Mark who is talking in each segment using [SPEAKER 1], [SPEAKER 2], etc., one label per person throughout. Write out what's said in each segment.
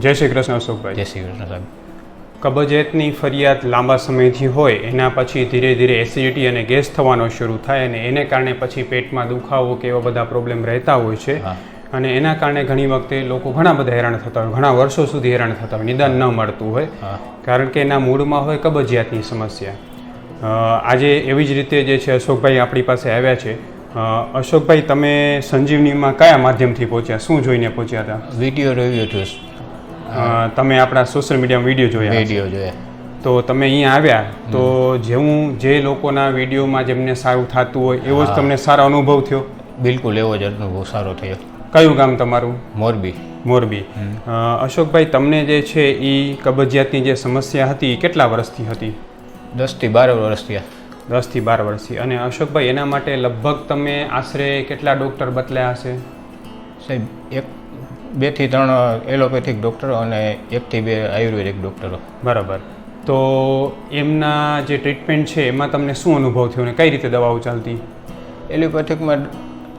[SPEAKER 1] જય શ્રી કૃષ્ણ અશોકભાઈ.
[SPEAKER 2] જય શ્રી કૃષ્ણ સાહેબ.
[SPEAKER 1] કબજિયાતની ફરિયાદ લાંબા સમયથી હોય એના પછી ધીરે ધીરે એસિડિટી અને ગેસ થવાનો શરૂ થાય અને એને કારણે પછી પેટમાં દુખાવો કે એવા બધા પ્રોબ્લેમ રહેતા હોય છે. અને એના કારણે ઘણી વખતે લોકો ઘણા બધા હેરાન થતા હોય ઘણા વર્ષો સુધી હેરાન થતા હોય નિદાન ન મળતું હોય. કારણ કે એના મૂળમાં હોય કબજિયાતની સમસ્યા. આજે એવી જ રીતે જે છે અશોકભાઈ આપણી પાસે આવ્યા છે. અશોકભાઈ તમે સંજીવનીમાં કયા માધ્યમથી પહોંચ્યા? શું જોઈને પહોંચ્યા હતા?
[SPEAKER 2] વીડિયો રિવ્યુ છું
[SPEAKER 1] અ, તમે આપણા સોશિયલ મીડિયામાં વીડિયો જોયા
[SPEAKER 2] વીડિયો જોઈએ
[SPEAKER 1] તો તમે અહીંયા આવ્યા તો જેવું જે લોકોના વિડીયોમાં જેમને સારું થતું હોય એવો જ તમને સારો અનુભવ થયો?
[SPEAKER 2] બિલકુલ એવો જ અનુભવ સારો થયો.
[SPEAKER 1] કયું ગામ તમારું?
[SPEAKER 2] મોરબી.
[SPEAKER 1] મોરબી. અશોકભાઈ તમને જે છે એ કબજિયાતની જે સમસ્યા હતી એ કેટલા વર્ષથી હતી?
[SPEAKER 2] દસથી બાર વર્ષ થયા.
[SPEAKER 1] દસથી બાર વર્ષથી. અને અશોકભાઈ એના માટે લગભગ તમે આશરે કેટલા ડૉક્ટર બદલ્યા હશે?
[SPEAKER 2] સાહેબ એક બેથી ત્રણ એલોપેથિક ડૉક્ટરો અને એકથી બે આયુર્વેદિક ડૉક્ટરો.
[SPEAKER 1] બરાબર. તો એમના જે ટ્રીટમેન્ટ છે એમાં તમને શું અનુભવ થયો અને કઈ રીતે દવાઓ ચાલતી?
[SPEAKER 2] એલોપેથિકમાં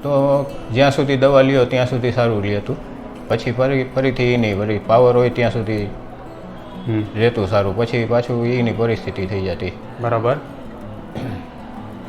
[SPEAKER 2] તો જ્યાં સુધી દવા લ્યો ત્યાં સુધી સારું લેતું પછી ફરી ફરીથી એ નહીં ફરી પાવર હોય ત્યાં સુધી રહેતું સારું. પછી પાછું એની પરિસ્થિતિ થઈ જતી.
[SPEAKER 1] બરાબર.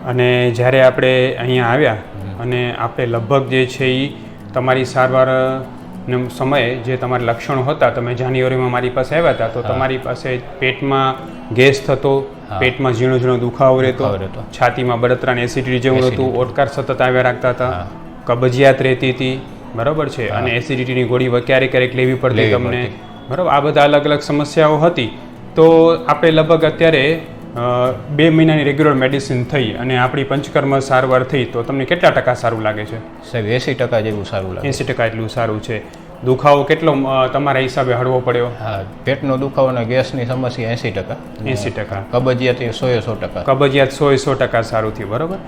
[SPEAKER 1] અને જ્યારે આપણે અહીંયા આવ્યા અને આપણે લગભગ જે છે એ તમારી સારવાર ને સમયે જે તમારા લક્ષણો હતા તમે જાન્યુઆરીમાં મારી પાસે આવ્યા હતા તો તમારી પાસે પેટમાં ગેસ થતો પેટમાં ઝીણો ઝીણો દુખાવો રહેતો. છાતીમાં બળતરા એસિડિટી જેવું હતું ઓટકાર સતત આવ્યા રાખતા હતા કબજિયાત રહેતી હતી બરાબર છે? અને એસિડિટીની ગોળી ક્યારેક ક્યારેક લેવી પડતી તમને. બરાબર આ બધા અલગ અલગ સમસ્યાઓ હતી. તો આપણે લગભગ અત્યારે બે મહિનાની રેગ્યુલર મેડિસિન થઈ અને આપણી પંચકર્મ સારવાર થઈ તો તમને કેટલા ટકા સારું લાગે છે?
[SPEAKER 2] સાહેબ એંસી ટકા જેવું સારું લાગે
[SPEAKER 1] એંસી ટકા એટલું સારું છે. દુખાવો કેટલો તમારા હિસાબે હળવો પડ્યો?
[SPEAKER 2] હા પેટનો દુખાવો અને ગેસની સમસ્યા એંસી ટકા.
[SPEAKER 1] એંસી ટકા.
[SPEAKER 2] કબજિયાત એ સો સો ટકા.
[SPEAKER 1] કબજિયાત સો સો ટકા સારું થયું બરાબર?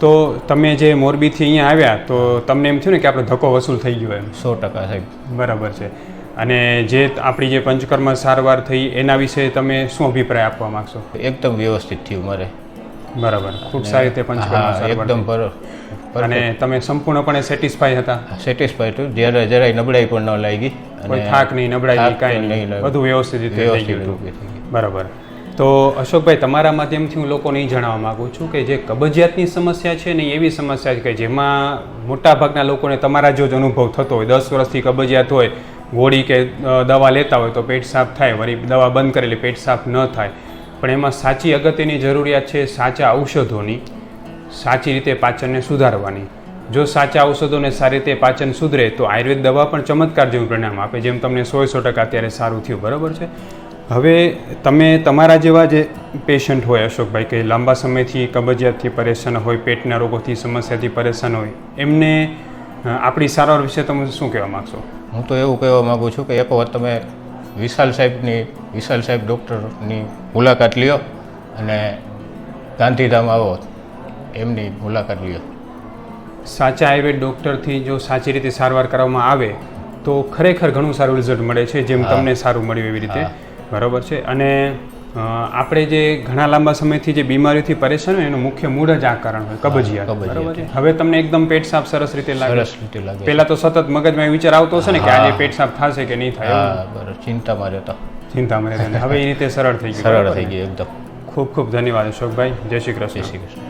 [SPEAKER 1] તો તમે જે મોરબીથી અહીંયા આવ્યા તો તમને એમ થયું ને કે આપણો ધક્કો વસૂલ થઈ ગયો એમ?
[SPEAKER 2] સો ટકા સાહેબ.
[SPEAKER 1] બરાબર છે. અને જે આપણી જે પંચકર્મ સારવાર થઈ એના વિશે તમે શું અભિપ્રાય આપવા માગશો?
[SPEAKER 2] એકદમ વ્યવસ્થિત થયું મારે.
[SPEAKER 1] બરાબર. ખૂબ સારી રીતે પંચકર્મ
[SPEAKER 2] એકદમ
[SPEAKER 1] અને તમે સંપૂર્ણપણે સેટિસ્ફાઈ હતા?
[SPEAKER 2] સેટિસ્ફાઈડ હતું જ્યારે જરાય નબળાઈ પણ ન લાગી.
[SPEAKER 1] કોઈ થાક નહીં નબળાઈ કાંઈ નહીં. બધું વ્યવસ્થિત રીતે થઈ ગયું. બરાબર. તો અશોકભાઈ તમારા માધ્યમથી હું લોકોને એ જણાવવા માગું છું કે જે કબજિયાતની સમસ્યા છે ને એવી સમસ્યા છે કે જેમાં મોટાભાગના લોકોને તમારા જો જ અનુભવ થતો હોય દસ વર્ષથી કબજિયાત હોય ગોળી કે દવા લેતા હોય તો પેટ સાફ થાય, વળી દવા બંધ કરેલી પેટ સાફ ન થાય. પણ એમાં સાચી અગત્યની જરૂરિયાત છે સાચા ઔષધોની, સાચી રીતે પાચનને સુધારવાની. જો સાચા ઔષધોને સારી રીતે પાચન સુધરે, તો આયુર્વેદ દવા પણ ચમત્કાર જેવું પરિણામ આપે, જેમ તમને સો સો ટકા અત્યારે સારું થયું, બરાબર છે? હવે તમે તમારા જેવા જે પેશન્ટ હોય, અશોકભાઈ, કે લાંબા સમયથી કબજિયાતથી પરેશાન હોય, પેટના રોગોથી, સમસ્યાથી પરેશાન હોય, એમને આપણી સારવાર વિશે તમે શું કહેવા માગશો?
[SPEAKER 2] હું તો એવું કહેવા માગું છું કે એક વખત તમે વિશાલ સાહેબની વિશાલ સાહેબ ડૉક્ટરની મુલાકાત લ્યો અને ગાંધીધામ આવો એમની મુલાકાત લ્યો.
[SPEAKER 1] સાચા આયુર્વેદ ડૉક્ટરથી જો સાચી રીતે સારવાર કરવામાં આવે તો ખરેખર ઘણું સારું રિઝલ્ટ મળે છે જેમ તમને સારું મળ્યું એવી રીતે. બરાબર છે. અને આપણે જે ઘણા લાંબા સમયથી જે બીમારીઓથી પરેશાન હોય એનું મુખ્ય મૂળ જ આ કારણ હોય કબજિયાત. બરાબર છે? હવે તમને એકદમ પેટ સાફ સરસ રીતે લાગે.
[SPEAKER 2] સરસ રીતે લાગે.
[SPEAKER 1] પહેલા તો સતત મગજમાં વિચાર આવતો હશે ને કે આજે પેટ સાફ થશે કે નહીં થાય
[SPEAKER 2] બરાબર. ચિંતા ચિંતામાં રહેતા.
[SPEAKER 1] ચિંતામાં રહેતા. હવે એ રીતે સરળ થઈ ગયું.
[SPEAKER 2] સરળ થઈ? ગયું એકદમ.
[SPEAKER 1] ખૂબ ખૂબ ધન્યવાદ અશોકભાઈ. જય શ્રી
[SPEAKER 2] જય શ્રી કૃષ્ણ.